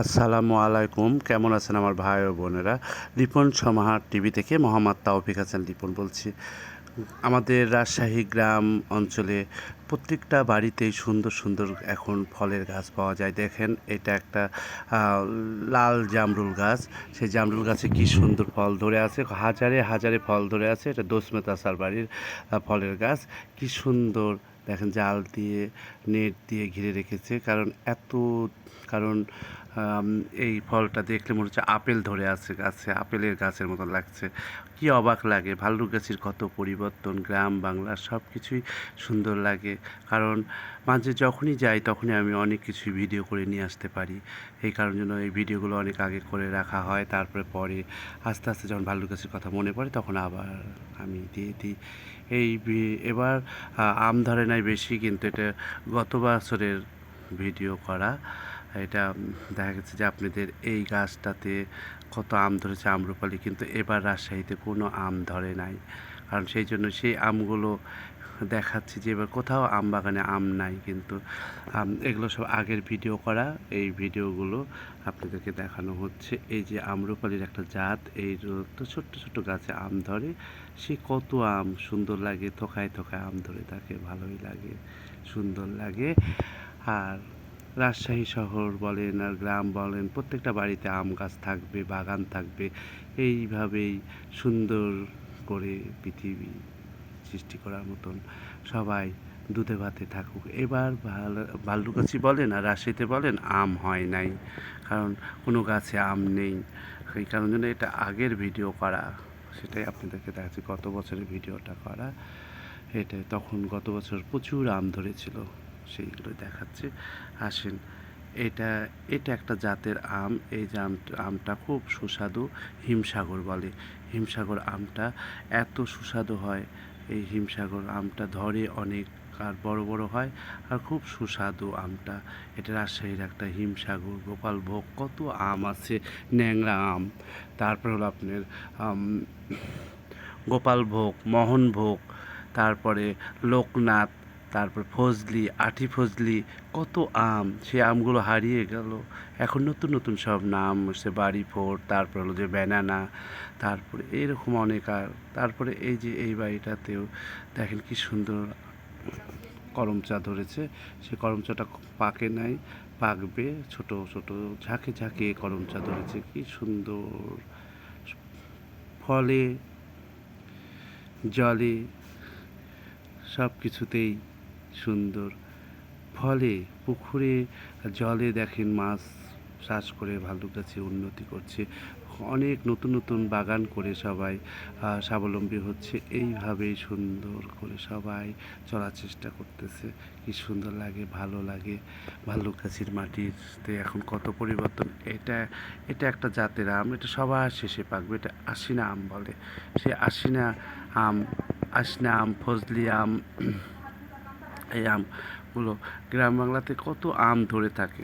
আসসালামু আলাইকুম। কেমন আছেন আমার ভাই ও বোনেরা? রিপন সমাহার টিভি থেকে মোহাম্মদ তাওফিক হাসান রিপন বলছি। আমাদের রাজশাহী গ্রাম অঞ্চলে প্রত্যেকটা বাড়িতেই সুন্দর সুন্দর এখন ফলের গাছ পাওয়া যায়। দেখেন, এটা একটা লাল জামরুল গাছ। সেই জামরুল গাছে কি সুন্দর ফল ধরে আছে। হাজারে হাজারে ফল ধরে আছে। এটা দোসমেত আসার বাড়ির ফলের গাছ। কি সুন্দর দেখেন জাল দিয়ে, নেট দিয়ে ঘিরে রেখেছে। কারণ এত, কারণ এই ফলটা দেখলে মনে হচ্ছে আপেল ধরে আছে গাছে, আপেলের গাছের মতো লাগছে। কি অবাক লাগে, ভাল্লুক গাছের কত পরিবর্তন, গ্রাম বাংলা সব কিছুই সুন্দর লাগে। কারণ মাঝে যখনই যাই, তখনই আমি অনেক কিছুই ভিডিও করে নিয়ে আসতে পারি। এই কারণ জন্য এই ভিডিওগুলো অনেক আগে করে রাখা হয়, তারপরে পরে আস্তে আস্তে যখন ভাল্লুক গাছের কথা মনে পড়ে, তখন আবার আমি দিয়ে দিই। এই এবার আম ধরে নাই বেশি, কিন্তু এটা গত বছরের ভিডিও করা। এটা দেখা গেছে যে আপনাদের এই গাছটাতে কত আম ধরেছে আম্রপালি, কিন্তু এবার রাজশাহীতে কোনো আম ধরে নাই। কারণ সেই জন্য সেই আমগুলো দেখাচ্ছি যে এবার কোথাও আম বাগানে আম নাই কিন্তু এগুলো সব আগের ভিডিও করা এই ভিডিওগুলো আপনাদেরকে দেখানো হচ্ছে। এই যে আম্রপালির একটা জাত, এই তো ছোট্ট ছোট্ট গাছে আম ধরে, সে কত আম সুন্দর লাগে, থোকায় থোকায় আম ধরে থাকে ভালোই লাগে, সুন্দর লাগে। আর রাজশাহী শহর বলেন আর গ্রাম বলেন, প্রত্যেকটা বাড়িতে আম গাছ থাকবে, বাগান থাকবে, এইভাবেই সুন্দর করে পৃথিবী সৃষ্টি করার মতন সবাই দুধে ভাতে থাকুক। এবার ভালো ভাল্লুকাছি বলেন আর রাজশাহীতে বলেন, আম হয় নাই। কারণ কোনো গাছে আম নেই। এই কারণ জন্য এটা আগের ভিডিও করা। সেটাই আপনাদেরকে দেখাচ্ছি। গত বছরের ভিডিওটা করা। এটাই তখন গত বছর প্রচুর আম ধরেছিল। সেইগুলো দেখাচ্ছে। আসেন, এটা এটা একটা জাতের আম। এই যে আমটা খুব সুস্বাদু হিমসাগর বলে। হিমসাগর আমটা এত সুস্বাদু হয় এই হিমসাগর আমটা ধরে অনেক, আর বড় বড় হয়, আর খুব সুস্বাদু আমটা। এটা রাজশাহীর একটা হিমসাগর গোপালভোগ কত আম আছে, ন্যাংরা আম। তারপর হলো আপনার গোপালভোগ মোহনভোগ তারপরে লোকনাথ তারপর ফজলি, আঠি ফজলি, কত আম সে আমগুলো হারিয়ে গেল। এখন নতুন নতুন সব নাম হচ্ছে বাড়ি ফোর তারপর হলো যে ব্যানানা তারপরে এইরকম অনেক আর। তারপরে এই যে এই বাড়িটাতেও দেখেন কি সুন্দর করমচা ধরেছে। সে করমচাটা পাকে নাই, পাকবে, ছোট ছোট, ঝাঁকে ঝাঁকে করমচা ধরেছে। কি সুন্দর। ফলে, জলে সব কিছুতেই সুন্দর। ফলে পুকুরে জলে দেখেন মাছ চাষ করে ভালো কাছে উন্নতি করছে। অনেক নতুন নতুন বাগান করে সবাই স্বাবলম্বী হচ্ছে। এইভাবেই সুন্দর করে সবাই চলার চেষ্টা করতেছে। কি সুন্দর লাগে, ভালো লাগে। ভাল্লুকাছির মাটিতে এখন কত পরিবর্তন, এটা এটা একটা জাতের আম, এটা সবার শেষে পাকবে। এটা আশিনা আম বলে। সে আশিনা আম আশিনা আম, ফজলি আম এই আমগুলো। গ্রাম বাংলাতে কত আম ধরে থাকে